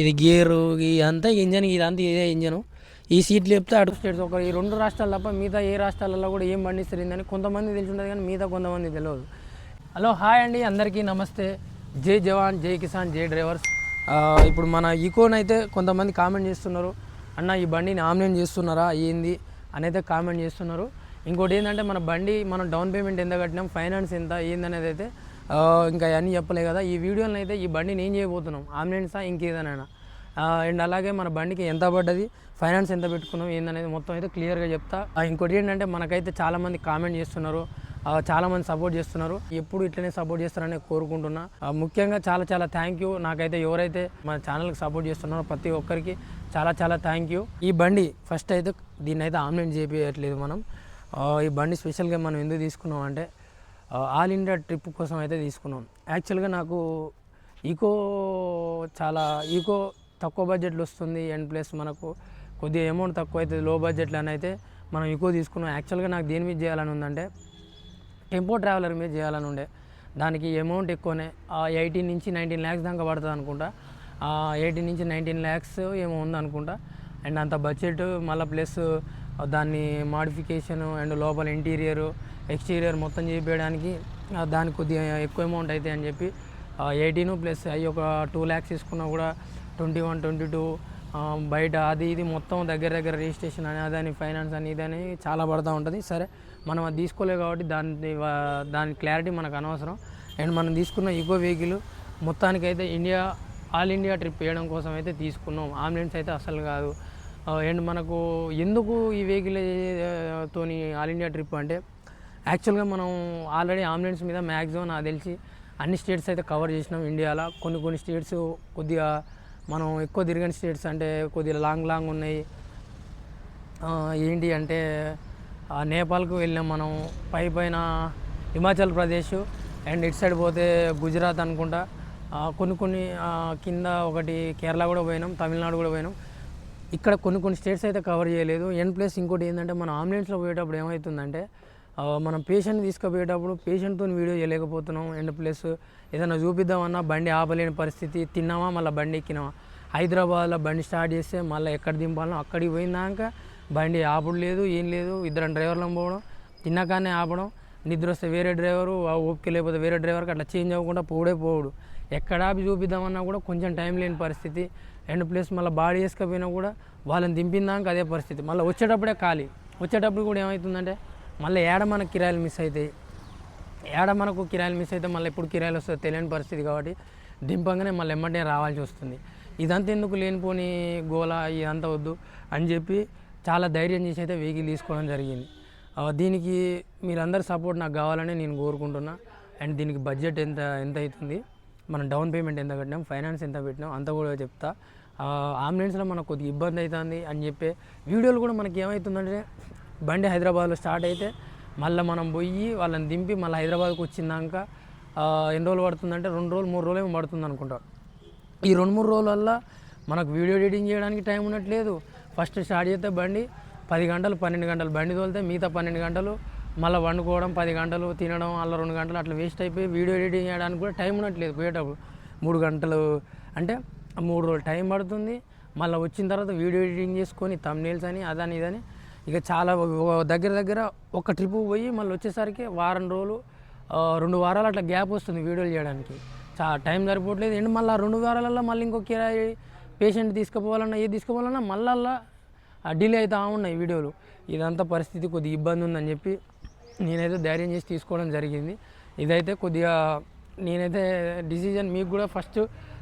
ఇది గేరు ఇదంతా ఇంజన్ ఇదంతా ఇదే ఇంజను. ఈ సీట్లు చెప్తే అటు స్టేట్స్ ఒక ఈ రెండు రాష్ట్రాలు తప్ప మిగతా ఏ రాష్ట్రాలలో కూడా ఏం పండిస్తుందని కొంతమంది తెలిసి ఉంటుంది కానీ మిగతా కొంతమంది తెలియదు. హలో హాయ్ అండి. అందరికీ నమస్తే. జై జవాన్ జై కిసాన్ జై డ్రైవర్స్. ఇప్పుడు మన ఈకోన్ అయితే కొంతమంది కామెంట్ చేస్తున్నారు. అన్న ఈ బండిని ఆమ్లెన్ చేస్తున్నారా? ఏంది? అని అయితే కామెంట్ చేస్తున్నారు. ఇంకోటి ఏంటంటే మన బండి మనం డౌన్ పేమెంట్ ఎంత కట్టినాం? ఫైనాన్స్ ఎంత? ఏందనేది అయితే ఇంకా అన్నీ చెప్పలే కదా. ఈ వీడియోని అయితే ఈ బండిని ఏం చేయబోతున్నాం? ఆమ్లైన్సా ఇంకేదైనా? అండ్ అలాగే మన బండికి ఎంత పడ్డది? ఫైనాన్స్ ఎంత పెట్టుకున్నాం? ఏందనేది మొత్తం అయితే క్లియర్గా చెప్తా. ఇంకోటి ఏంటంటే మనకైతే చాలామంది కామెంట్ చేస్తున్నారు. చాలామంది సపోర్ట్ చేస్తున్నారు. ఎప్పుడు ఇట్లనే సపోర్ట్ చేస్తారని కోరుకుంటున్నా. ముఖ్యంగా చాలా చాలా థ్యాంక్ యూ. నాకైతే ఎవరైతే మన ఛానల్కి సపోర్ట్ చేస్తున్నారో ప్రతి ఒక్కరికి చాలా చాలా థ్యాంక్ యూ. ఈ బండి ఫస్ట్ అయితే దీన్ని అయితే ఆమ్లెట్ చేపించట్లేదు మనం. ఈ బండి స్పెషల్గా మనం ఎందుకు తీసుకున్నాం అంటే ఆల్ ఇండియా ట్రిప్ కోసం అయితే తీసుకున్నాం. యాక్చువల్గా నాకు ఈకో చాలా ఈకో తక్కువ బడ్జెట్లో వస్తుంది. అండ్ ప్లస్ మనకు కొద్దిగా అమౌంట్ తక్కువ అవుతుంది. లో బడ్జెట్లో అని అయితే మనం ఈకో తీసుకున్నాం. యాక్చువల్గా నాకు దేని మీద చేయాలని ఉందంటే టెంపో ట్రావెలర్ మీద చేయాలని ఉండే. దానికి అమౌంట్ ఎక్కువనే ఎయిటీన్ నుంచి నైన్టీన్ ల్యాక్స్ దాకా పడుతుంది అనుకుంటా. ఎయిటీన్ నుంచి నైన్టీన్ ల్యాక్స్ ఏమో ఉంది అనుకుంటా. అండ్ అంత బడ్జెట్ మళ్ళీ ప్లస్ దాన్ని మాడిఫికేషన్ అండ్ లోపల ఇంటీరియర్ ఎక్స్టీరియర్ మొత్తం చేపించడానికి దానికి కొద్దిగా ఎక్కువ అమౌంట్ అవుతాయి అని చెప్పి ఎయిటీను ప్లస్ అవి ఒక టూ ల్యాక్స్ తీసుకున్నా కూడా ట్వంటీ వన్ ట్వంటీ టూ బయట అది ఇది మొత్తం దగ్గర దగ్గర రిజిస్ట్రేషన్ అని అదని ఫైనాన్స్ అని ఇదని చాలా పడుతూ ఉంటుంది. సరే మనం అది తీసుకోలేదు కాబట్టి దాని దాని క్లారిటీ మనకు అనవసరం. అండ్ మనం తీసుకున్న ఈకో వెహికల్ మొత్తానికైతే ఇండియా ఆల్ ఇండియా ట్రిప్ వేయడం కోసం అయితే తీసుకున్నాం. ఆంబులెన్స్ అయితే అసలు కాదు. అండ్ మనకు ఎందుకు ఈ వెహికల్ తోని ఆల్ ఇండియా ట్రిప్ అంటే యాక్చువల్గా మనం ఆల్రెడీ ఆంబులెన్స్ మీద మ్యాక్సిమం నాకు తెలిసి అన్ని స్టేట్స్ అయితే కవర్ చేసినాం ఇండియాలో కొన్ని కొన్ని స్టేట్స్ కొద్దిగా మనం ఎక్కువ తిరిగిన స్టేట్స్ అంటే కొద్దిగా లాంగ్ లాంగ్ ఉన్నాయి. ఏంటి అంటే నేపాల్కు వెళ్ళాం మనం పై పైన హిమాచల్ ప్రదేశ్ అండ్ ఇటు సైడ్ పోతే గుజరాత్ అనుకుంటా. కొన్ని కొన్ని కింద ఒకటి కేరళ కూడా పోయినాం తమిళనాడు కూడా పోయినాం. ఇక్కడ కొన్ని కొన్ని స్టేట్స్ అయితే కవర్ చేయలేదు. ఎన్ ప్లస్ ఇంకోటి ఏంటంటే మనం అంబులెన్స్లో పోయేటప్పుడు ఏమవుతుందంటే మనం పేషెంట్ తీసుకుపోయేటప్పుడు పేషెంట్తో వీడియో చేయలేకపోతున్నాం. అండ్ ప్లస్ ఏదైనా చూపిద్దామన్నా బండి ఆపలేని పరిస్థితి తిన్నామా మళ్ళీ బండి ఎక్కినామా? హైదరాబాద్లో బండి స్టార్ట్ చేస్తే మళ్ళీ ఎక్కడ దింపాలనో అక్కడికి పోయినాక బండి ఆపుడు లేదు ఏం లేదు. ఇద్దరం డ్రైవర్లను పోవడం తిన్నాకానే ఆపడం. నిద్ర వస్తే వేరే డ్రైవరు ఆ ఓపిక లేకపోతే వేరే డ్రైవర్కి అట్లా చేంజ్ అవ్వకుండా పోడే పోవుడు. ఎక్కడ ఆపి చూపిద్దామన్నా కూడా కొంచెం టైం లేని పరిస్థితి. అండ్ ప్లస్ మళ్ళీ బాడీ వేసుకపోయినా కూడా వాళ్ళని దింపిందాక అదే పరిస్థితి. మళ్ళీ వచ్చేటప్పుడే ఖాళీ. వచ్చేటప్పుడు కూడా ఏమవుతుందంటే మళ్ళీ ఏడ మనకు కిరాయిలు మిస్ అవుతాయి ఏడ మనకు కిరాయిలు మిస్ అయితే మళ్ళీ ఎప్పుడు కిరాయిలు వస్తుందో తెలియని పరిస్థితి కాబట్టి దింపంగానే మళ్ళీ ఎమ్మటే రావాల్సి వస్తుంది. ఇదంతా ఎందుకు లేనిపోని గోలా ఇదంతా వద్దు అని చెప్పి చాలా ధైర్యం చేసి అయితే వెహికల్ తీసుకోవడం జరిగింది. దీనికి మీరందరి సపోర్ట్ నాకు కావాలని నేను కోరుకుంటున్నా. అండ్ దీనికి బడ్జెట్ ఎంత ఎంత అవుతుంది? మనం డౌన్ పేమెంట్ ఎంత కట్టినాం? ఫైనాన్స్ ఎంత పెట్టినాం? అంతా కూడా చెప్తా. అంబులెన్స్లో మనకు కొద్దిగా ఇబ్బంది అవుతుంది అని చెప్పి వీడియోలు కూడా మనకి ఏమవుతుందంటే బండి హైదరాబాద్లో స్టార్ట్ అయితే మళ్ళీ మనం పోయి వాళ్ళని దింపి మళ్ళీ హైదరాబాద్కి వచ్చిందాక ఎన్ని రోజులు పడుతుందంటే రెండు రోజులు మూడు రోజులు ఏమో పడుతుంది అనుకుంటా. ఈ రెండు మూడు రోజులల్లో మనకు వీడియో ఎడిటింగ్ చేయడానికి టైం ఉండట్లేదు. ఫస్ట్ స్టార్ట్ చేస్తే బండి పది గంటలు పన్నెండు గంటలు బండి తోలితే మిగతా పన్నెండు గంటలు మళ్ళీ వండుకోవడం పది గంటలు తినడం అలా రెండు గంటలు అట్లా వేస్ట్ అయిపోయి వీడియో ఎడిటింగ్ చేయడానికి కూడా టైం ఉండట్లేదు పోయేటప్పుడు. మూడు గంటలు అంటే మూడు రోజులు టైం పడుతుంది. మళ్ళీ వచ్చిన తర్వాత వీడియో ఎడిటింగ్ చేసుకొని తమ్నేల్స్ అని అదని ఇదని. ఇక చాలా దగ్గర దగ్గర ఒక ట్రిప్ పోయి మళ్ళీ వచ్చేసరికి వారం రోజులు రెండు వారాలు అట్లా గ్యాప్ వస్తుంది వీడియోలు చేయడానికి. చా టైం సరిపోవట్లేదు. ఏంటి మళ్ళీ రెండు వారాలలో మళ్ళీ ఇంకో కిరాయి పేషెంట్ తీసుకుపోవాలన్నా ఏది తీసుకుపోవాలన్నా మళ్ళా డిలే అవుతూ ఉన్నాయి వీడియోలు. ఇదంతా పరిస్థితి కొద్దిగా ఇబ్బంది ఉందని చెప్పి నేనైతే ధైర్యం చేసి తీసుకోవడం జరిగింది. ఇదైతే కొద్దిగా నేనైతే డిసిజన్ మీకు కూడా ఫస్ట్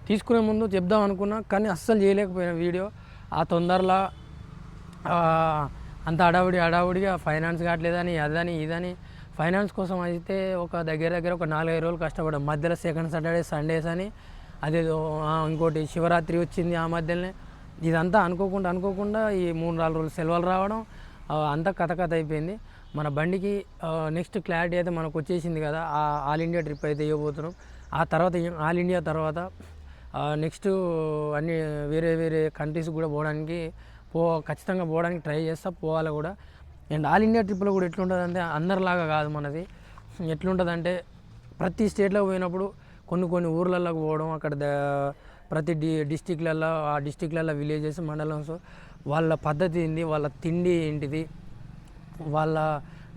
తీసుకునే ముందు చెప్దాం అనుకున్నా కానీ అస్సలు చేయలేకపోయినా వీడియో. ఆ తొందరలో అంత అడావుడి అడావుడిగా ఫైనాన్స్ కావట్లేదని అదని ఇదని. ఫైనాన్స్ కోసం అయితే ఒక దగ్గర దగ్గర ఒక నాలుగైదు రోజులు కష్టపడ్డాం. మధ్యలో సెకండ్ సాటర్డే సండేస్ అని. అదేదో ఇంకోటి శివరాత్రి వచ్చింది ఆ మధ్యలోనే. ఇదంతా అనుకోకుండా అనుకోకుండా ఈ మూడు నాలుగు రోజులు సెలవులు రావడం అంతా కథ కథ అయిపోయింది. మన బండికి నెక్స్ట్ క్లారిటీ అయితే మనకు వచ్చేసింది కదా ఆ ఆల్ ఇండియా ట్రిప్ అయితే ఇవ్వబోతున్నాం. ఆ తర్వాత ఆల్ ఇండియా తర్వాత నెక్స్ట్ అన్ని వేరే వేరే కంట్రీస్ కూడా పోవడానికి పో ఖచ్చితంగా పోవడానికి ట్రై చేస్తా పోవాలి కూడా. అండ్ ఆల్ ఇండియా ట్రిప్లో కూడా ఎట్లుంటుంది అంటే అందరిలాగా కాదు మనది. ఎట్లుంటుందంటే ప్రతి స్టేట్లో పోయినప్పుడు కొన్ని కొన్ని ఊర్లలోకి పోవడం అక్కడ ప్రతి డి డిస్టిక్లలో ఆ డిస్టిక్లలో విలేజెస్ మండలంస్ వాళ్ళ పద్ధతి ఏంటి వాళ్ళ తిండి ఏంటిది వాళ్ళ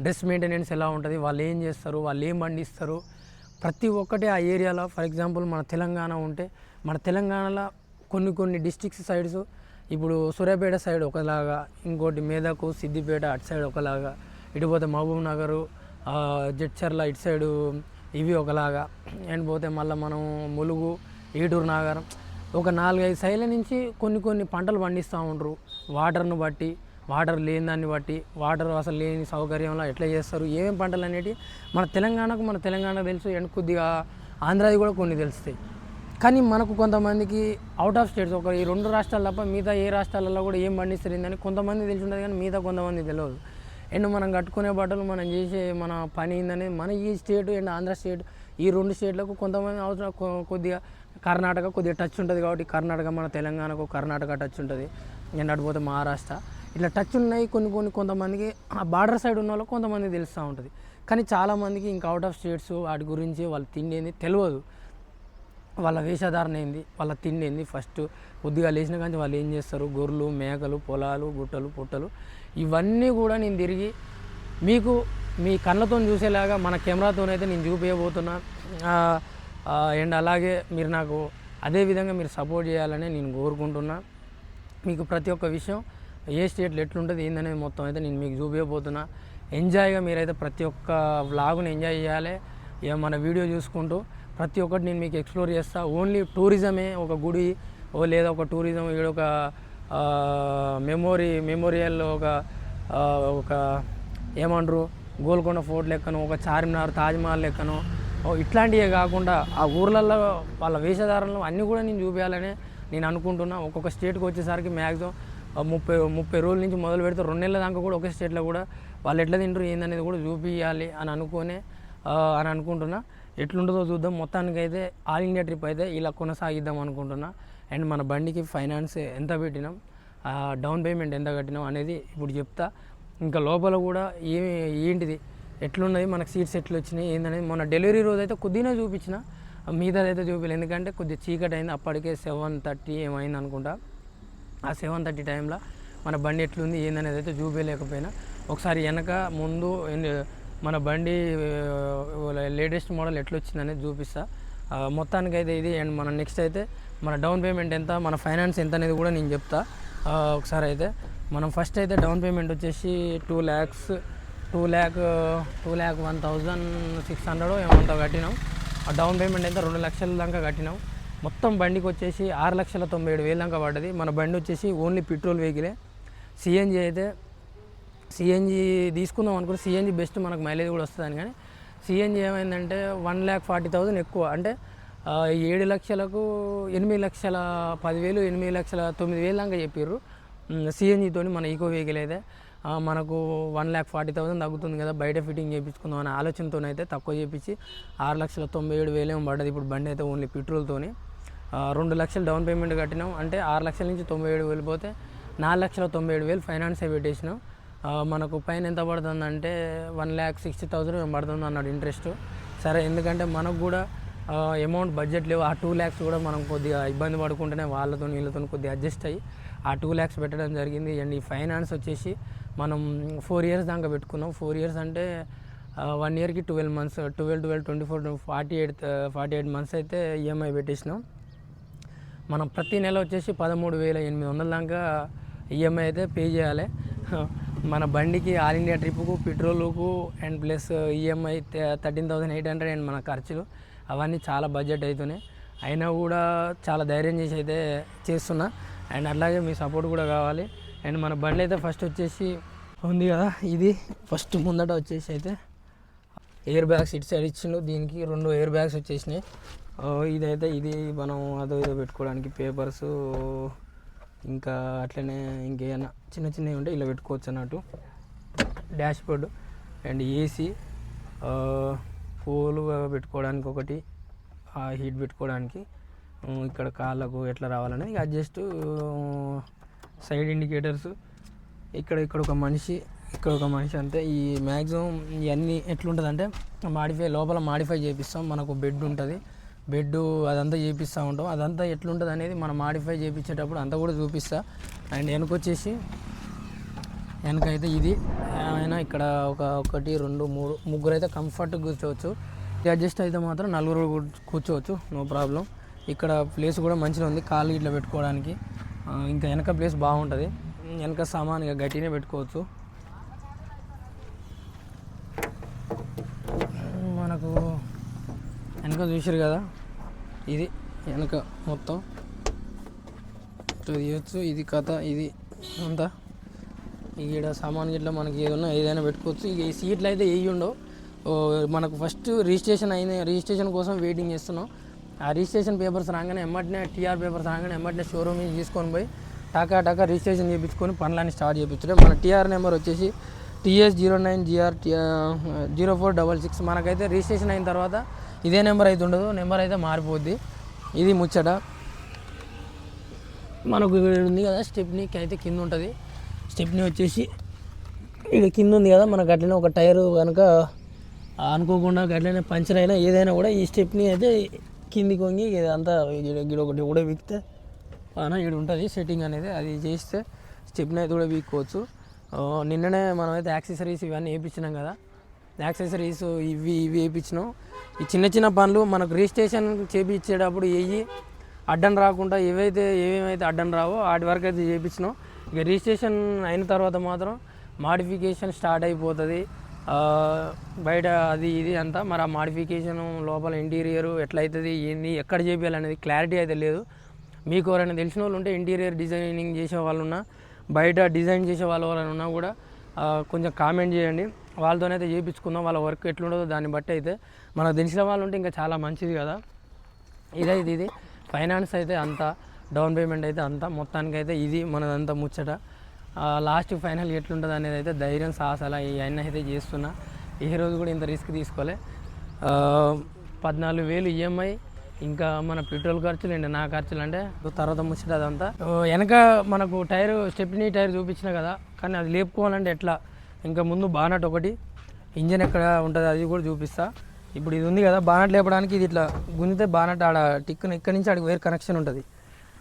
డ్రెస్ మెయింటెనెన్స్ ఎలా ఉంటుంది వాళ్ళు ఏం చేస్తారు వాళ్ళు ఏం పండిస్తారు. ప్రతి ఒక్కటి ఆ ఏరియాలో ఫర్ ఎగ్జాంపుల్ మన తెలంగాణ ఉంటే మన తెలంగాణలో కొన్ని కొన్ని డిస్ట్రిక్ట్స్ సైడ్స్ ఇప్పుడు సూర్యాపేట సైడ్ ఒకలాగా ఇంకోటి మేదకు సిద్దిపేట అటు సైడ్ ఒకలాగా ఇటు పోతే మహబూబ్ నగరు జడ్చర్ల ఇటు సైడు ఇవి ఒకలాగా అండ్ పోతే మళ్ళీ మనం ములుగు ఏటూరు నాగారం ఒక నాలుగైదు సైడ్ల నుంచి కొన్ని కొన్ని పంటలు పండిస్తూ ఉంటారు వాటర్ను బట్టి వాటర్ లేని దాన్ని బట్టి వాటర్ అసలు లేని సౌకర్యంలో ఎట్లా చేస్తారు ఏమేమి పంటలు అనేటివి మన తెలంగాణకు మన తెలంగాణ తెలుసు అండ్ కొద్దిగా ఆంధ్రాది కూడా కొన్ని తెలుస్తాయి. కానీ మనకు కొంతమందికి అవుట్ ఆఫ్ స్టేట్స్ ఒక ఈ రెండు రాష్ట్రాలు తప్ప మిగతా ఏ రాష్ట్రాలలో కూడా ఏం పండిస్తారు కొంతమంది తెలిసి ఉంటుంది కానీ మిగతా కొంతమంది తెలియదు. అండ్ మనం కట్టుకునే బట్టలు మనం చేసే మన పని ఏందని మన ఈ స్టేట్ అండ్ ఆంధ్ర స్టేట్ ఈ రెండు స్టేట్లకు కొంతమంది అవసరం కొద్దిగా కర్ణాటక కొద్దిగా టచ్ ఉంటుంది కాబట్టి కర్ణాటక మన తెలంగాణకు కర్ణాటక టచ్ ఉంటుంది. అండ్ అటు మహారాష్ట్ర. ఇట్లా టచ్ ఉన్నాయి కొన్ని కొన్ని కొంతమందికి ఆ బార్డర్ సైడ్ ఉన్న వాళ్ళకి కొంతమంది తెలుస్తూ ఉంటుంది. కానీ చాలామందికి ఇంకా అవుట్ ఆఫ్ స్టేట్స్ వాటి గురించి వాళ్ళు తిండి ఏంది తెలియదు. వాళ్ళ వేషధారణ ఏంది? వాళ్ళ తిండి ఏంది? ఫస్ట్ కొద్దిగా లేచిన కానీ వాళ్ళు ఏం చేస్తారు? గొర్రెలు మేకలు పొలాలు గుట్టలు పుట్టలు ఇవన్నీ కూడా నేను తిరిగి మీకు మీ కళ్ళతో చూసేలాగా మన కెమెరాతోనైతే నేను చూపించబోతున్నా అండ్ అలాగే మీరు నాకు అదే విధంగా మీరు సపోర్ట్ చేయాలని నేను కోరుకుంటున్నా. మీకు ప్రతి ఒక్క విషయం ఏ స్టేట్లో ఎట్లుంటుంది ఏందనేది మొత్తం అయితే నేను మీకు చూపించబోతున్నా ఎంజాయ్గా మీరైతే ప్రతి ఒక్క వ్లాగ్ని ఎంజాయ్ చేయాలి. మన వీడియో చూసుకుంటూ ప్రతి ఒక్కటి నేను మీకు ఎక్స్ప్లోర్ చేస్తా. ఓన్లీ టూరిజమే ఒక గుడి ఓ లేదా ఒక టూరిజం ఇక్కడ ఒక మెమోరీ మెమోరియల్ ఒక ఒక ఏమంటారు? గోల్కొండ ఫోర్ట్ లెక్కను ఒక చార్మినార్ తాజ్మహల్ లెక్కను ఇట్లాంటివే కాకుండా ఆ ఊర్లలో వాళ్ళ వేషధారణలు అన్నీ కూడా నేను చూపించాలని నేను అనుకుంటున్నా. ఒక్కొక్క స్టేట్కి వచ్చేసరికి మ్యాక్సిమం ముప్పై ముప్పై రోజుల నుంచి మొదలు పెడితే రెండు నెలల దాకా కూడా ఒకే స్టేట్లో కూడా వాళ్ళు ఎట్లా తింటారు ఏందనేది కూడా చూపించాలి అని అనుకునే అని అనుకుంటున్నా. ఎట్లుంటుందో చూద్దాం. మొత్తానికైతే ఆల్ ఇండియా ట్రిప్ అయితే ఇలా కొనసాగిద్దాం అనుకుంటున్నా. అండ్ మన బండికి ఫైనాన్స్ ఎంత పెట్టినాం? ఆ, డౌన్ పేమెంట్ ఎంత కట్టినాం అనేది ఇప్పుడు చెప్తా. ఇంకా లోపల కూడా ఏమి ఏంటిది? ఎట్లున్నది? మనకు సీట్స్ ఎట్లు వచ్చినాయి ఏందనేది? మొన్న డెలివరీ రోజు అయితే కొద్దిగా చూపించిన. మిగతాదైతే చూపించలేదు ఎందుకంటే కొద్దిగా చీకటి అయింది. అప్పటికే సెవెన్ థర్టీ ఏమైంది అనుకుంటా. ఆ సెవెన్ థర్టీ టైంలో మన బండి ఎట్లుంది? ఏందనేది అయితే చూపించలేకపోయినా ఒకసారి వెనక ముందు మన బండి లేటెస్ట్ మోడల్ ఎట్లా వచ్చింది చూపిస్తా. మొత్తానికి అయితే ఇది. అండ్ మన నెక్స్ట్ అయితే మన డౌన్ పేమెంట్ ఎంత మన ఫైనాన్స్ ఎంత అనేది కూడా నేను చెప్తా. ఒకసారి అయితే మనం ఫస్ట్ అయితే డౌన్ పేమెంట్ వచ్చేసి two lakhs two lakh two lakh one thousand six hundred ఏమంతా కట్టినాం. ఆ డౌన్ పేమెంట్ అయితే రెండు లక్షల దాకా కట్టినాం. మొత్తం బండికి వచ్చేసి ఆరు లక్షల తొంభై ఏడు వేలు దాకా పడ్డది. మన బండి వచ్చేసి ఓన్లీ పెట్రోల్ వెహికలే. సిఎన్జి అయితే సిఎన్జి తీసుకుందాం అనుకుంటే సిఎన్జి బెస్ట్ మనకు మైలేజ్ కూడా వస్తుందని. కానీ సిఎన్జి ఏమైందంటే వన్ ల్యాక్ ఫార్టీ థౌజండ్ ఎక్కువ. అంటే ఏడు లక్షలకు ఎనిమిది లక్షల పదివేలు ఎనిమిది లక్షల తొమ్మిది వేలు దాకా చెప్పారు సిఎన్జితో మన ఈకో వెహికల్ అయితే మనకు వన్ ల్యాక్ ఫార్టీ థౌసండ్ తగ్గుతుంది కదా బయట ఫిట్టింగ్ చేయించుకుందాం అనే ఆలోచనతో అయితే తక్కువ చేయించి ఆరు లక్షల తొంభై ఏడు వేలేమో పడ్డది ఇప్పుడు బండి అయితే ఓన్లీ పెట్రోల్తోని రెండు లక్షలు డౌన్ పేమెంట్ కట్టినాం. అంటే ఆరు లక్షల నుంచి తొంభై ఏడు వేలు పోతే నాలుగు లక్షల తొంభై ఏడు వేలు ఫైనాన్సే పెట్టేసినాం. మనకు పైన ఎంత పడుతుందంటే వన్ ల్యాక్ సిక్స్టీ థౌసండ్ పడుతుంది అన్నాడు ఇంట్రెస్ట్. సరే ఎందుకంటే మనకు కూడా అమౌంట్ బడ్జెట్ లేవు. ఆ టూ ల్యాక్స్ కూడా మనం కొద్దిగా ఇబ్బంది పడుకుంటేనే వాళ్ళతో వీళ్ళతో కొద్దిగా అడ్జస్ట్ అయ్యి ఆ టూ ల్యాక్స్ పెట్టడం జరిగింది. అండ్ ఈ ఫైనాన్స్ వచ్చేసి మనం ఫోర్ ఇయర్స్ దాకా పెట్టుకున్నాం. ఫోర్ ఇయర్స్ అంటే వన్ ఇయర్కి twelve months twelve twelve twenty four forty eight forty eight months అయితే ఈఎంఐ పెట్టేసినాం. మనం ప్రతి నెల వచ్చేసి పదమూడు వేల ఎనిమిది వందల దాకా ఈఎంఐ అయితే పే చేయాలి. మన బండికి ఆల్ ఇండియా ట్రిప్కు పెట్రోల్కు and plus EMI thirteen thousand eight hundred and మన ఖర్చులు అవన్నీ చాలా బడ్జెట్ అవుతున్నాయి అయినా కూడా చాలా ధైర్యం చేసి అయితే చేస్తున్నా. అండ్ అట్లాగే మీ సపోర్ట్ కూడా కావాలి. అండ్ మన బండి అయితే ఫస్ట్ వచ్చేసి ఉంది కదా ఇది. ఫస్ట్ ముందట వచ్చేసి అయితే ఎయిర్ బ్యాగ్స్ ఇటు సైడ్ ఇచ్చిండు. దీనికి రెండు ఎయిర్ బ్యాగ్స్ వచ్చేసినాయి. ఇదైతే ఇది మనం అదో ఇదో పెట్టుకోవడానికి పేపర్స్ ఇంకా అట్లనే ఇంకేమైనా చిన్న చిన్నవి ఉంటే ఇలా పెట్టుకోవచ్చు అన్నట్టు. డాష్ బోర్డ్ అండ్ ఏసీ పూలు పెట్టుకోవడానికి ఒకటి ఆ హీట్ పెట్టుకోవడానికి ఇక్కడ కాళ్ళకు ఎట్లా రావాలనేది. అడ్జస్ట్ జస్ట్ సైడ్ ఇండికేటర్స్ ఇక్కడ ఇక్కడ ఒక మనిషి ఇక్కడ ఒక మనిషి అంతే. ఈ మ్యాక్సిమం ఇవన్నీ ఎట్లుంటుంది అంటే మాడిఫై లోపల మాడిఫై చేపిస్తాం. మనకు బెడ్ ఉంటుంది. బెడ్ అదంతా చేపిస్తూ ఉంటాం. అదంతా ఎట్లుంటుంది అనేది మనం మాడిఫై చేయించేటప్పుడు అంతా కూడా చూపిస్తా. అండ్ వెనకొచ్చేసి వెనకైతే ఇది. ఏమైనా ఇక్కడ ఒక ఒకటి రెండు మూడు ముగ్గురు అయితే కంఫర్ట్గా కూర్చోవచ్చు. అడ్జస్ట్ అయితే మాత్రం నలుగురు కూర్చోవచ్చు. నో ప్రాబ్లం ఇక్కడ ప్లేస్ కూడా మంచిగా ఉంది. కాళ్ళు ఇట్లా పెట్టుకోవడానికి. ఇంకా వెనక ప్లేస్ బాగుంటుంది. వెనక సామాన్ ఇక గట్టినే పెట్టుకోవచ్చు. మనకు వెనక చూసారు కదా? ఇది వెనక మొత్తం. ఇట్లా తీయచ్చు. ఇది కథ ఇది అంతా. ఈడ సామాన్ గిట్ల మనకి ఏదైనా ఏదైనా పెట్టుకోవచ్చు. ఇక ఈ సీట్లు అయితే ఏ ఉండవు. మనకు ఫస్ట్ రిజిస్ట్రేషన్ అయిన రిజిస్ట్రేషన్ కోసం వెయిటింగ్ చేస్తున్నాం. ఆ రిజిస్ట్రేషన్ పేపర్స్ రాగానే ఎమ్మటినే టీఆర్ పేపర్స్ రాగానే ఎమ్మటినే షోరూమ్ తీసుకొని పోయి టాకా టాకా రిజిస్ట్రేషన్ చేయించుకొని పనులన్నీ స్టార్ట్ చేయించడం మన టీఆర్ నెంబర్ వచ్చేసి TS zero nine GR zero four double six మనకైతే రిజిస్ట్రేషన్ అయిన తర్వాత ఇదే నెంబర్ అయితే ఉండదు నెంబర్ అయితే మారిపోద్ది. ఇది ముచ్చట. మనకు ఉంది కదా స్టెప్నీకి అయితే కింద ఉంటుంది. స్టెప్నీ వచ్చేసి ఇక కింద ఉంది కదా మనకు అట్లనే ఒక టైరు కనుక అనుకోకుండా అట్లనే పంచర్ అయినా ఏదైనా కూడా ఈ స్టెప్ని అయితే కిందికి వంగి ఇదంతా గిడ ఒకటి కూడా విక్తే అన ఇక్కడ ఉంటుంది సెట్టింగ్ అనేది అది చేస్తే స్టెప్ని అయితే కూడా వీక్కోవచ్చు. నిన్ననే మనం అయితే యాక్సెసరీస్ ఇవన్నీ వేయించినాం కదా. యాక్సెసరీస్ ఇవి ఇవి వేయించినాం. ఈ చిన్న చిన్న పనులు మనకు రిజిస్ట్రేషన్ చేపించేటప్పుడు ఏవి అడ్డం రాకుండా ఏవైతే ఏమేమైతే అడ్డం రావో వాటి వరకు అయితే చేయించినాం ఇక రిజిస్ట్రేషన్ అయిన తర్వాత మాత్రం మాడిఫికేషన్ స్టార్ట్ అయిపోతుంది. బయట అది ఇది అంతా మరి ఆ మాడిఫికేషన్ లోపల ఇంటీరియర్ ఎట్లయితుంది ఏంది ఎక్కడ చేయాలనేది క్లారిటీ అయితే లేదు. మీకు ఎవరైనా తెలిసిన వాళ్ళు ఉంటే ఇంటీరియర్ డిజైనింగ్ చేసే వాళ్ళు ఉన్నా బయట డిజైన్ చేసే వాళ్ళు ఎవరైనా ఉన్నా కూడా కొంచెం కామెంట్ చేయండి. వాళ్ళతోనైతే చేయించుకుందాం వాళ్ళ వర్క్ ఎట్లుంటుందో దాన్ని బట్టి అయితే మనకు తెలిసిన వాళ్ళు ఉంటే ఇంకా చాలా మంచిది కదా. ఇదైతే ఇది. ఫైనాన్స్ అయితే అంత డౌన్ పేమెంట్ అయితే అంత మొత్తానికి అయితే ఇది మనదంతా ముచ్చట. లాస్ట్ ఫైనల్ ఎట్లుంటుంది అనేది అయితే ధైర్యం సాహసాల ఇవన్నీ అయితే చేస్తున్నా. ఏ రోజు కూడా ఇంత రిస్క్ తీసుకోలే. పద్నాలుగు వేలు ఈఎంఐ ఇంకా మన పెట్రోల్ ఖర్చులు అండి నా ఖర్చులు అంటే తర్వాత ముచ్చట అదంతా. వెనక మనకు టైర్ స్టెప్నీ టైర్ చూపించిన కదా కానీ అది లేపుకోవాలంటే ఎట్లా? ఇంకా ముందు బానట్ ఒకటి. ఇంజన్ ఎక్కడ ఉంటుంది అది కూడా చూపిస్తా. ఇప్పుడు ఇది ఉంది కదా బానట్ లేపడానికి ఇది ఇట్లా గుంజితే బానట్ ఆడ టిక్కున ఇక్కడి నుంచి ఆడికి వేర్ కనెక్షన్ ఉంటుంది.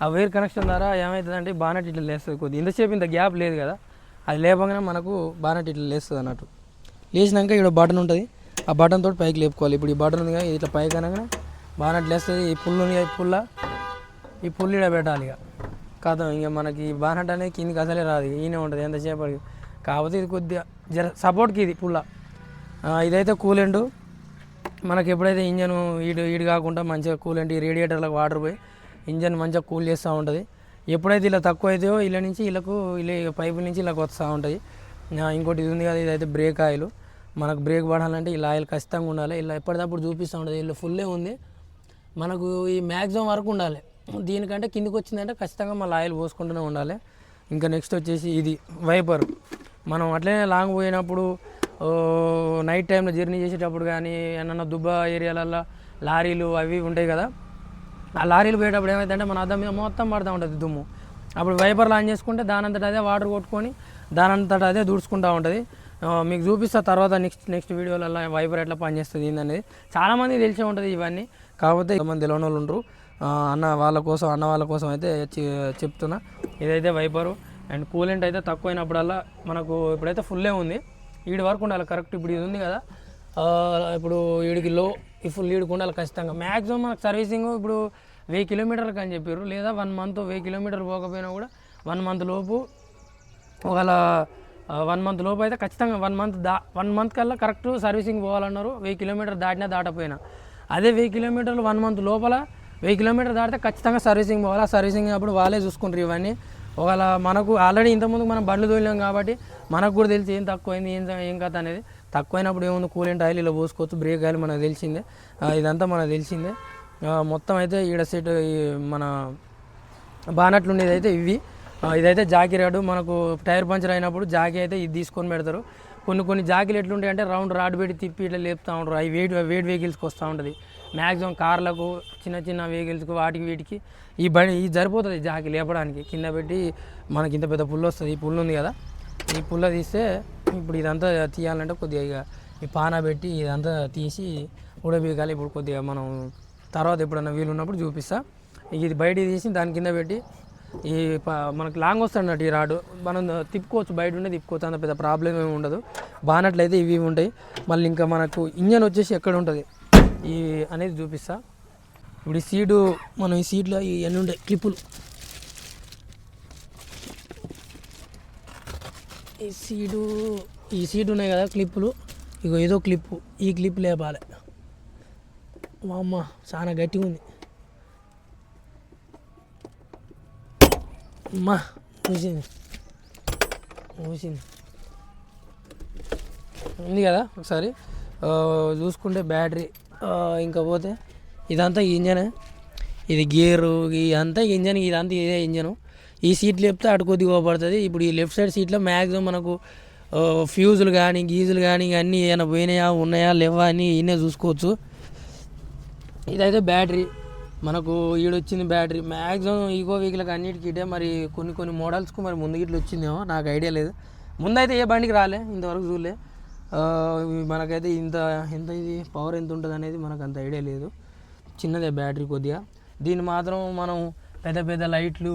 ఆ వేర్ కనెక్షన్ ద్వారా ఏమవుతుందంటే బానట్ ఇట్లా లేస్తుంది కొద్దిగా ఇంతసేపు ఇంత గ్యాప్ లేదు కదా అది లేపగానే మనకు బానట్ ఇట్లా లేస్తుంది అన్నట్టు. లేచినాక ఇక్కడ బటన్ ఉంటుంది. ఆ బటన్ తోటి పైకి లేపుకోవాలి. ఇప్పుడు ఈ బటన్ ఉంది కదా ఇట్లా పైకి అనగానే బానట్ లేస్తుంది. ఈ పుల్లు ఉంది ఈ పుల్ల. ఈ పుల్లు ఇడ పెట్టాలి ఇక. కాదు ఇంకా మనకి బానట్ అనేది కిందికి అసలే రాదు. ఈయన ఉంటుంది. ఎంతసేపటికి? కాకపోతే ఇది కొద్దిగా జర సపోర్ట్కి ఇది పుల్ల. ఇదైతే కూలెండు మనకి ఎప్పుడైతే ఇంజన్ ఈడు ఈడు కాకుండా మంచిగా కూలెంట్ ఈ రేడియేటర్లకు వాటర్ పోయి ఇంజన్ మంచిగా కూల్ చేస్తూ ఉంటుంది. ఎప్పుడైతే ఇలా తక్కువ అవుతాయో ఇలా నుంచి వీళ్ళకు ఇలా పైపుల నుంచి ఇలా వస్తూ ఉంటుంది. ఇంకోటి ఇది ఉంది కదా ఇదైతే బ్రేక్ ఆయిల్. మనకు బ్రేక్ పడాలంటే ఇలా ఆయిల్ ఖచ్చితంగా ఉండాలి. ఇలా ఎప్పటికప్పుడు చూపిస్తూ ఉంటుంది. ఇలా ఫుల్లే ఉంది. మనకు ఈ మ్యాక్సిమం వరకు ఉండాలి. దీనికంటే కిందికి వచ్చిందంటే ఖచ్చితంగా మళ్ళీ ఆయిల్ పోసుకుంటూనే ఉండాలి. ఇంకా నెక్స్ట్ వచ్చేసి ఇది వైపర్. మనం అట్లనే లాంగ్ పోయినప్పుడు నైట్ టైంలో జర్నీ చేసేటప్పుడు కానీ ఏమన్నా దుబ్బ ఏరియాలల్లో లారీలు అవి ఉంటాయి కదా ఆ లారీలు పోయేటప్పుడు ఏమైందంటే మన అద్దం మీద మొత్తం పడుతూ ఉంటుంది దుమ్ము. అప్పుడు వైపర్లు ఆన్ చేసుకుంటే దానంతట అదే వాటర్ కొట్టుకొని దానంతట అదే దూడ్చుకుంటూ ఉంటుంది. మీకు చూపిస్తా తర్వాత నెక్స్ట్ నెక్స్ట్ వీడియోలలో వైపర్ ఎట్లా పనిచేస్తుంది ఏందనేది. చాలామంది తెలిసే ఉంటుంది ఇవన్నీ. కాకపోతే కొంతమంది తెలియని వాళ్ళు ఉండరు అన్న వాళ్ళ కోసం అన్న వాళ్ళ కోసం అయితే చెప్తున్నా. ఇదైతే వైపరు అండ్ కూలెంట్ అయితే తక్కువైనప్పుడల్లా మనకు ఇప్పుడైతే ఫుల్లే ఉంది. ఈడి వరకు ఉండాలి కరెక్ట్ ఇప్పుడు ఇది ఉంది కదా. ఇప్పుడు వీడికి లో ఈ ఫుల్ వీడికి ఉండాలి ఖచ్చితంగా. మ్యాక్సిమం మనకు సర్వీసింగ్ ఇప్పుడు వెయ్యి కిలోమీటర్లకు అని చెప్పారు. లేదా వన్ మంత్ వెయ్యి కిలోమీటర్లు పోకపోయినా కూడా వన్ మంత్ లోపు ఒకవేళ వన్ మంత్ లోపు అయితే ఖచ్చితంగా వన్ మంత్ దా వన్ మంత్ కల్లా కరెక్ట్ సర్వీసింగ్ పోవాలన్నారు. వెయ్యి కిలోమీటర్ దాటినా దాటపోయినా అదే వెయ్యి కిలోమీటర్లు వన్ మంత్ లోపల వెయ్యి కిలోమీటర్ దాటితే ఖచ్చితంగా సర్వీసింగ్ పోవాలి. ఆ సర్వీసింగ్ అప్పుడు వాళ్ళే చూసుకుంటారు ఇవన్నీ. ఒకవేళ మనకు ఆల్రెడీ ఇంతకుముందు మనం బండ్లు తోలినాం కాబట్టి మనకు కూడా తెలిసి ఏం తక్కువైంది ఏం ఏం కథ అనేది. తక్కువైనప్పుడు ఏముంది కూలెంట్ ఆయిల్ ఇలా పోసుకోవచ్చు బ్రేక్ ఆయిల్ మనకు తెలిసిందే. ఇదంతా మనకు తెలిసిందే. మొత్తం అయితే ఈడ సెట్ ఈ మన బానట్లు ఉండేది అయితే ఇవి. ఇదైతే జాకీ రాడు. మనకు టైర్ పంచర్ అయినప్పుడు జాకీ అయితే ఇది తీసుకొని పెడతారు. కొన్ని కొన్ని జాకీలు ఎట్లుంటాయి అంటే రౌండ్ రాడ్ పెట్టి తిప్పి ఇట్లా లేపుతూ ఉంటారు. అవి వెయిట్ వెయిట్ వెహికల్స్కి వస్తూ ఉంటుంది. మ్యాక్సిమం కార్లకు చిన్న చిన్న వెహికల్స్కు వాటికి వీటికి ఈ బండి ఇది సరిపోతుంది జాకి లేపడానికి. కింద పెట్టి మనకి ఇంత పెద్ద పుల్లు వస్తుంది. ఈ పుల్లు ఉంది కదా. ఈ పుల్ల తీస్తే ఇప్పుడు ఇదంతా తీయాలంటే కొద్దిగా ఇక ఈ పాన పెట్టి ఇదంతా తీసి ఉడబీకాలి ఇప్పుడు కొద్దిగా మనం తర్వాత ఎప్పుడన్నా వీలు ఉన్నప్పుడు చూపిస్తా. ఇది బయట తీసి దాని కింద పెట్టి ఈ మనకు లాంగ్ వస్తున్నట్టు ఈ రాడు. మనం తిప్పుకోవచ్చు. బయట ఉండే తిప్పుకోవచ్చు. అంత పెద్ద ప్రాబ్లం ఏమి ఉండదు. బానట్లయితే ఇవి ఉంటాయి. మళ్ళీ ఇంకా మనకు ఇంజన్ వచ్చేసి ఎక్కడ ఉంటుంది? ఈ అనేది చూపిస్తా. ఇప్పుడు ఈ సీడు మనం ఈ సీడ్లో ఎన్ని ఉండే క్లిప్పులు. ఈ సీడు ఈ సీడ్ ఉన్నాయి కదా క్లిప్పులు. ఇగో ఏదో క్లిప్పు. ఈ క్లిప్ లేపాలి. మా అమ్మ చాలా గట్టిగా ఉంది. అమ్మా మూసింది. మూసింది. ఉంది కదా ఒకసారి. చూసుకుంటే బ్యాటరీ ఇంకా పోతే? ఇదంతా ఇంజనే. ఇది గేరు ఇదంతా ఇంజన్ ఇదంతా ఇదే ఇంజను. ఈ సీట్లు లేపితే అటు కొద్దిగా పడుతుంది ఇప్పుడు ఈ లెఫ్ట్ సైడ్ సీట్లో మ్యాక్సిమం మనకు ఫ్యూజులు కానీ గీజులు కానీ అన్నీ ఏమైనా పోయినాయా ఉన్నాయా లేవా అని ఈయనే చూసుకోవచ్చు. ఇదైతే బ్యాటరీ. మనకు ఈడొచ్చింది బ్యాటరీ. మ్యాక్సిమం ఈగో వెహికల్కి అన్నిటికీ ఇటే మరి కొన్ని కొన్ని మోడల్స్కు మరి ముందు ఇట్లా వచ్చిందేమో నాకు ఐడియా లేదు. ముందైతే ఏ బండికి రాలే ఇంతవరకు చూడలే. మనకైతే ఇంత ఎంత ఇది పవర్ ఎంత ఉంటుంది అనేది మనకు అంత ఐడియా లేదు. చిన్నదే బ్యాటరీ కొద్దిగా. దీన్ని మాత్రం మనం పెద్ద పెద్ద లైట్లు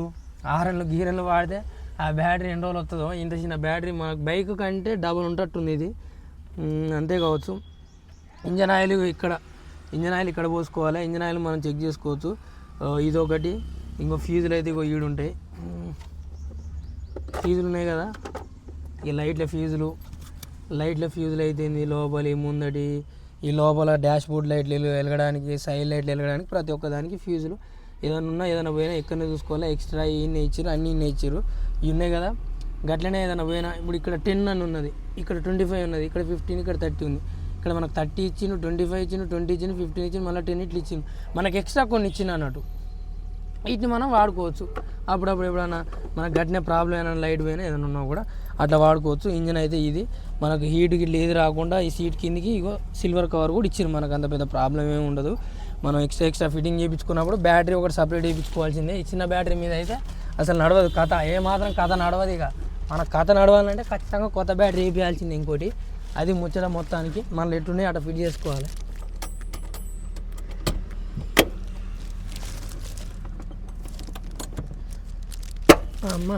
ఆరన్లు గీరన్లు వాడితే ఆ బ్యాటరీ ఎన్ని రోజులు వస్తుందో ఇంత చిన్న బ్యాటరీ మనకు బైక్ కంటే డబుల్ ఉంటట్టుంది ఇది. అంతే కావచ్చు. ఇంజన్ ఆయిల్ ఇక్కడ ఇంజన్ ఆయిల్ ఇక్కడ పోసుకోవాలి. ఇంజన్ ఆయిల్ మనం చెక్ చేసుకోవచ్చు. ఇదొకటి. ఇంకో ఫీజులు అయితే ఇంకో ఈడు ఉంటాయి ఫీజులు ఉన్నాయి కదా. ఈ లైట్ల ఫీజులు లైట్ల ఫ్యూజులు అయితేంది లోపలి ముందటి ఈ లోపల డాష్ బోర్డ్ లైట్లు వెలగడానికి సైడ్ లైట్లు వెలగడానికి ప్రతి ఒక్క దానికి ఫ్యూజులు ఏదైనా ఉన్నా ఏదైనా పోయినా ఎక్కడనే చూసుకోవాలి. ఎక్స్ట్రా ఇన్ని ఇచ్చారు అన్ని ఇన్ని ఇచ్చారు ఇవి ఉన్నాయి కదా. గట్లనే ఏదైనా పోయినా ఇప్పుడు ఇక్కడ టెన్ అని ఉన్నది. ఇక్కడ ట్వంటీ ఫైవ్ ఉన్నది. ఇక్కడ ఫిఫ్టీన్ ఇక్కడ థర్టీ ఉంది. ఇక్కడ మనకు థర్టీ ఇచ్చిండు ట్వంటీ ఫైవ్ ఇచ్చిండు ట్వంటీ ఇచ్చిండు ఫిఫ్టీన్ ఇచ్చిండు మళ్ళీ టెన్ ఇట్లు ఇచ్చిండు. మనకి ఎక్స్ట్రా కొన్ని ఇచ్చిండు అన్నట్టు. వీటిని మనం వాడుకోవచ్చు. అప్పుడప్పుడు ఎప్పుడైనా మనకు గట్టిన ప్రాబ్లం ఏమైనా లైట్ పోయినా ఏదైనా ఉన్నా కూడా అట్లా వాడుకోవచ్చు. ఇంజన్ అయితే ఇది. మనకు హీట్ గిట్ల ఏది రాకుండా ఈ సీట్ కిందికి ఇగో సిల్వర్ కవర్ కూడా ఇచ్చింది మనకు. అంత పెద్ద ప్రాబ్లం ఏమి ఉండదు. మనం ఎక్స్ట్రా ఎక్స్ట్రా ఫిట్టింగ్ చేయించుకున్నప్పుడు బ్యాటరీ ఒకటి సపరేట్ చేయించుకోవాల్సిందే. ఈ చిన్న బ్యాటరీ మీద అయితే అసలు నడవదు కథ. ఏమాత్రం కథ నడవదు ఇక. మన కథ నడవాలంటే ఖచ్చితంగా కొత్త బ్యాటరీ వేయించాల్సిందే ఇంకోటి. అది ముచ్చట మొత్తానికి మనం ఎట్టున్నాయి అట్లా ఫిట్ చేసుకోవాలి. అమ్మా.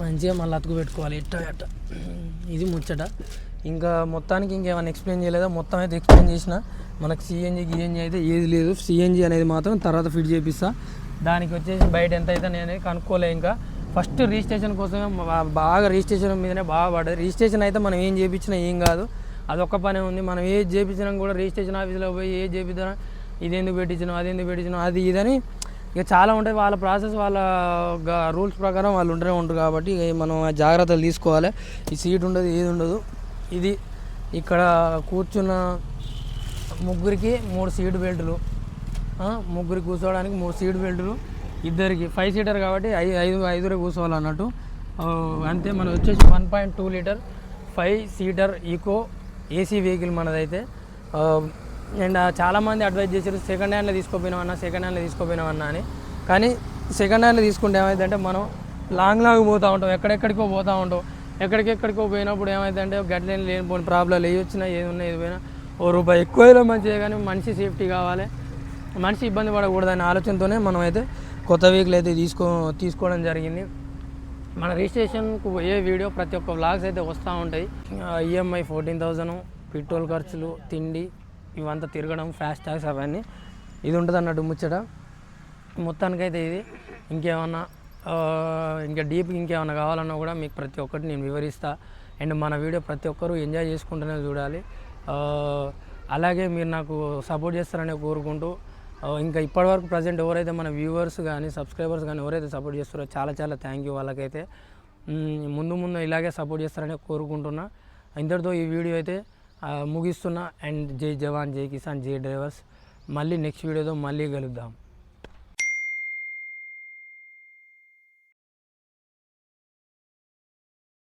మంచిగా మళ్ళీ అతుకు పెట్టుకోవాలి. ఎట్ట ఎట్ట. ఇది ముచ్చట. ఇంకా మొత్తానికి ఇంకేమైనా ఎక్స్ప్లెయిన్ చేయలేదా? మొత్తం అయితే ఎక్స్ప్లెయిన్ చేసిన. మనకు సిఎన్జి గిఎన్జి అయితే ఏది లేదు. సిఎన్జి అనేది మాత్రం తర్వాత ఫిట్ చేపిస్తా. దానికి వచ్చేసి బయట ఎంత అయితే నేను కనుక్కోలే ఇంకా. ఫస్ట్ రిజిస్ట్రేషన్ కోసమే బాగా రిజిస్ట్రేషన్ మీదనే బాగా పడ్డది. రిజిస్ట్రేషన్ అయితే మనం ఏం చేయించినా ఏం కాదు. అదొక్క పనే ఉంది. మనం ఏది చేయించినా కూడా రిజిస్ట్రేషన్ ఆఫీస్లో పోయి ఏది చేయించినా ఇది ఎందుకు పెట్టించినాం అది ఎందుకు పెట్టించినాం అది ఇదని ఇక చాలా ఉంటాయి. వాళ్ళ ప్రాసెస్ వాళ్ళ రూల్స్ ప్రకారం వాళ్ళు ఉంటూనే ఉంటారు కాబట్టి ఇక మనం జాగ్రత్తలు తీసుకోవాలి. ఈ సీట్ ఉండదు ఏది ఉండదు. ఇది ఇక్కడ కూర్చున్న ముగ్గురికి మూడు సీట్ బెల్టులు. ముగ్గురు కూర్చోవడానికి మూడు సీట్ బెల్టులు. ఇద్దరికి ఫైవ్ సీటర్ కాబట్టి ఐదు ఐదు ఐదుగురే కూర్చోవాలన్నట్టు అంతే మనం వచ్చేసి one point two litre five seater eco AC vehicle మనదైతే. And చాలామంది అడ్వైజ్ చేశారు సెకండ్ హ్యాండ్లో తీసుకోపోయినామన్నా సెకండ్ హ్యాండ్లో తీసుకోపోయినామన్నా అని. కానీ సెకండ్ హ్యాండ్లో తీసుకుంటే ఏమైందంటే మనం లాంగ్ లాంగ్ పోతూ ఉంటాం ఎక్కడెక్కడికో పోతూ ఉంటాం. ఎక్కడికెక్కడికో పోయినప్పుడు ఏమైందంటే గట్లేని లేనిపోయిన ప్రాబ్లం ఏ వచ్చినా ఏది ఉన్నా ఏది పోయినా ఓ రూపాయి ఎక్కువ మంచిదే కానీ మనిషి సేఫ్టీ కావాలి. మనిషి ఇబ్బంది పడకూడదనే ఆలోచనతోనే మనం అయితే కొత్త వెహికల్ అయితే తీసుకో తీసుకోవడం జరిగింది. మన రిజిస్ట్రేషన్కు ఏ వీడియో ప్రతి ఒక్క వ్లాగ్స్ అయితే వస్తూ ఉంటాయి. ఈఎంఐ ఫోర్టీన్ థౌజండ్ పెట్రోల్ ఖర్చులు తిండి ఇవంతా తిరగడం ఫాస్ట్ ట్యాక్స్ అవన్నీ. ఇది ఉంటుంది అన్నట్టు ముచ్చట. మొత్తానికైతే ఇది. ఇంకేమన్నా ఇంకా డీప్ ఇంకేమన్నా కావాలన్నా కూడా మీకు ప్రతి ఒక్కటి నేను వివరిస్తా. అండ్ మన వీడియో ప్రతి ఒక్కరూ ఎంజాయ్ చేసుకుంటూనే చూడాలి. అలాగే మీరు నాకు సపోర్ట్ చేస్తారని కోరుకుంటూ ఇంకా ఇప్పటివరకు ప్రజెంట్ ఎవరైతే మన వ్యూవర్స్ కానీ సబ్స్క్రైబర్స్ కానీ ఎవరైతే సపోర్ట్ చేస్తారో చాలా చాలా థ్యాంక్ యూ వాళ్ళకైతే. ముందు ముందు ఇలాగే సపోర్ట్ చేస్తారని కోరుకుంటున్నా. ఇంతటితో ఈ వీడియో అయితే ముగిస్తున్నా. అండ్ జై జవాన్ జై కిసాన్ జై డ్రైవర్స్. మళ్ళీ నెక్స్ట్ వీడియోతో మళ్ళీ కలుద్దాం.